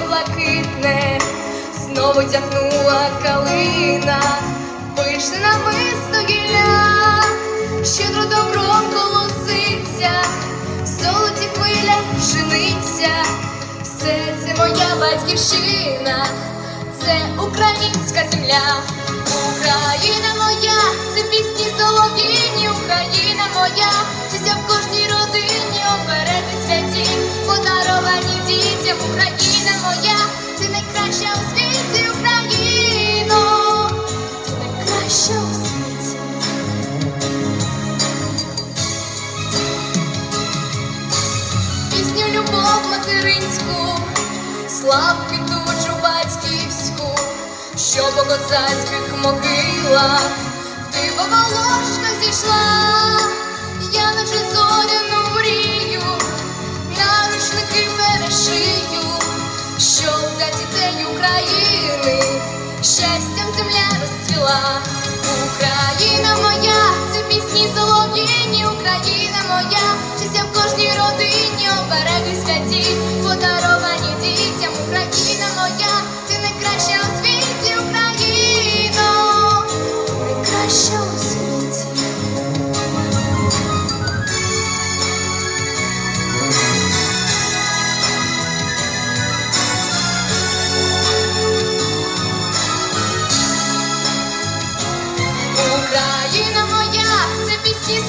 блакитне, знову тягнула калина, вийшли на мисто гілля, щедро добром колоситься, в золоті хвиля пшениця, все це моя батьківщина, це українська земля, Україна моя, це пісні материнську, славки душу батьківську, що по козацьких могилах диво волошка зійшла, я наче зоряну мрію, на рушники перешию, що для дітей України щастям земля розцвіла. Україна моя, це пісні солов'їні, Україна моя, це пісні